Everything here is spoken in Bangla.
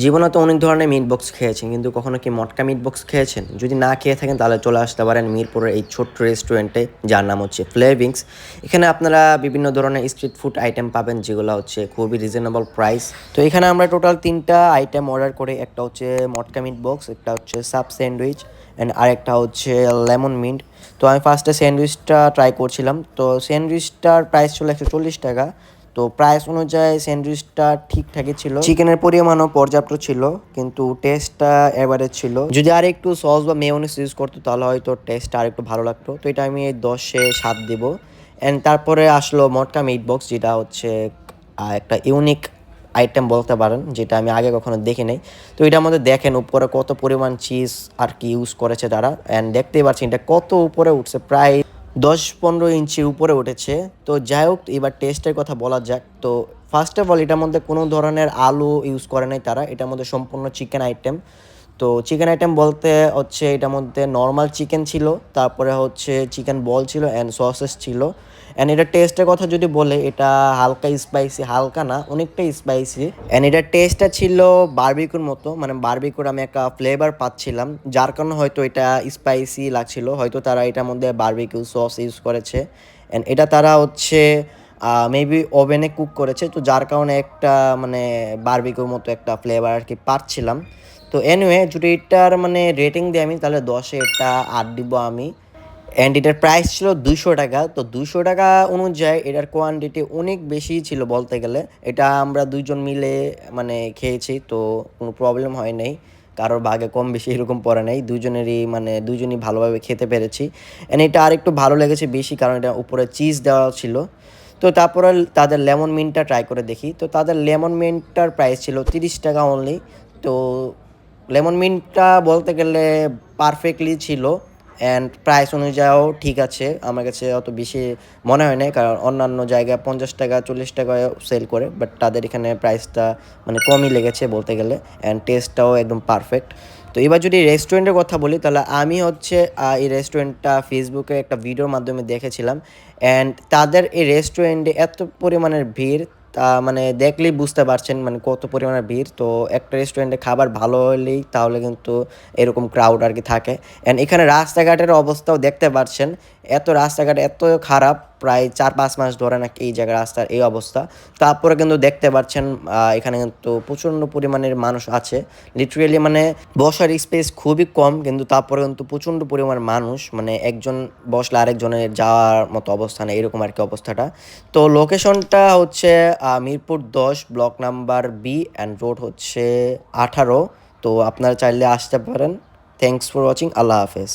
জীবনে তো অনেক ধরনের মিট বক্স খেয়েছেন, কিন্তু কখনো কি মটকা মিট বক্স খেয়েছেন? যদি না খেয়ে থাকেন, তাহলে চলে আসতে পারেন মিরপুরের এই ছোট্ট রেস্টুরেন্টে যার নাম হচ্ছে ফ্লেভিংস এখানে আপনারা বিভিন্ন ধরনের স্ট্রিট ফুড আইটেম পাবেন, যেগুলো হচ্ছে খুবই রিজনেবল প্রাইস তো এখানে আমরা টোটাল তিনটা আইটেম অর্ডার করি। একটা হচ্ছে মটকা মিট বক্স একটা হচ্ছে সাব স্যান্ডউইচ অ্যান্ড আরেকটা হচ্ছে লেমন মিন্ট তো আমি ফার্স্টে স্যান্ডউইচটা ট্রাই করছিলাম। তো স্যান্ডউইচটার প্রাইস ছিল একশো চল্লিশ টাকা। তো প্রাইস অনুযায়ী স্যান্ডউইচটা ঠিকঠাকই ছিল। চিকেনের পরিমাণও পর্যাপ্ত ছিল, কিন্তু টেস্টটা এভারেজ ছিল। যদি আর একটু সস বা মেয়নিস ইউজ করতো, তাহলে হয়তো টেস্টটা আর একটু ভালো লাগতো। তো এটা আমি দশে সাত দেবো। অ্যান্ড তারপরে আসলো মটকা মিট বক্স যেটা হচ্ছে একটা ইউনিক আইটেম বলতে পারেন, যেটা আমি আগে কখনো দেখি নাই। তো এটার মধ্যে দেখেন উপরে কত পরিমাণ চিজ আর কি ইউজ করেছে তারা। অ্যান্ড দেখতেই পাচ্ছেন এটা কত উপরে উঠছে, প্রায় দশ পনেরো ইঞ্চির উপরে উঠেছে। তো যাই হোক, এবার টেস্টের কথা বলা যাক। তো ফার্স্ট অফ অল এটার মধ্যে কোনো ধরনের আলু ইউজ করে নাই তারা। এটার মধ্যে সম্পূর্ণ চিকেন আইটেম তো চিকেন আইটেম বলতে হচ্ছে এটার মধ্যে নর্মাল চিকেন ছিল, তারপরে হচ্ছে চিকেন বল ছিল অ্যান্ড সসেস ছিল। অ্যান্ড এটা টেস্টের কথা যদি বলে, এটা হালকা স্পাইসি হালকা না অনেকটা স্পাইসি অ্যান্ড এটার টেস্টটা ছিল বারবিকুর মতো মানে বারবিকুর আমি একটা ফ্লেভার পাচ্ছিলাম, যার কারণে হয়তো এটা স্পাইসি লাগছিল, হয়তো তারা এটার মধ্যে বার্বিকিউ সস ইউজ করেছে। অ্যান্ড এটা তারা হচ্ছে মেবি ওভেনে কুক করেছে, তো যার কারণে একটা মানে বারবিকিউর মতো একটা ফ্লেভার আর কি পাচ্ছিলাম। তো এনিওয়ে যদি এটার মানে রেটিং দিই আমি, তাহলে দশে এটা আট দিব আমি। অ্যান্ড এটার প্রাইস ছিল দুশো টাকা। তো দুশো টাকা অনুযায়ী এটার কোয়ান্টিটি অনেক বেশি ছিল বলতে গেলে। এটা আমরা দুইজন মিলে মানে খেয়েছি, তো কোনো প্রবলেম হয় নাই। কারোর ভাগে কম বেশি এরকম পড়ে নাই। দুজনেরই মানে দুজনই ভালোভাবে খেতে পেরেছি। অ্যান্ড এটা আরেকটু ভালো লেগেছে বেশি, কারণ এটা উপরে চিজ দেওয়া ছিল। তো তারপরে তাদের লেমন মিন্টটা ট্রাই করে দেখি। তো তাদের লেমন মিন্টটার প্রাইস ছিল তিরিশ টাকা অনলি তো লেমন মিন্টটা বলতে গেলে পারফেক্টলি ছিল। অ্যান্ড প্রাইস অনুযায়ীও ঠিক আছে। আমার কাছে অত বেশি মনে হয় না কারণ অন্যান্য জায়গায় পঞ্চাশ টাকা, চল্লিশ টাকায় সেল করে বাট তাদের এখানে প্রাইসটা মানে কমই লেগেছে বলতে গেলে অ্যান্ড টেস্টটাও একদম পারফেক্ট তো এবার যদি রেস্টুরেন্টের কথা বলি, তাহলে আমি হচ্ছে এই রেস্টুরেন্টটা ফেসবুকে একটা ভিডিওর মাধ্যমে দেখেছিলাম অ্যান্ড তাদের এই রেস্টুরেন্টে এত পরিমাণের ভিড় তা মানে দেখলেই বুঝতে পারছেন মানে কত পরিমাণে ভিড়। তো একটা রেস্টুরেন্টে খাবার ভালো হলেই তাহলে কিন্তু এরকম ক্রাউড আর কি থাকে। অ্যান্ড এখানে রাস্তাঘাটের অবস্থাও দেখতে পারছেন। এত রাস্তাঘাট এত খারাপ। প্রায় চার পাঁচ মাস ধরে নাকি এই জায়গায় রাস্তার এই অবস্থা। তারপরে কিন্তু দেখতে পাচ্ছেন এখানে কিন্তু প্রচণ্ড পরিমাণের মানুষ আছে। লিটারেলি মানে বসার স্পেস খুবই কম, কিন্তু তারপরে কিন্তু প্রচণ্ড পরিমাণ মানুষ মানে একজন বসলে আরেকজনের যাওয়ার মতো অবস্থা নেই, এরকম আর কি অবস্থাটা। তো লোকেশনটা হচ্ছে মিরপুর দশ block number B and road হচ্ছে আঠারো। তো আপনারা চাইলে আসতে পারেন। থ্যাংকস ফর ওয়াচিং আল্লাহ হাফেজ।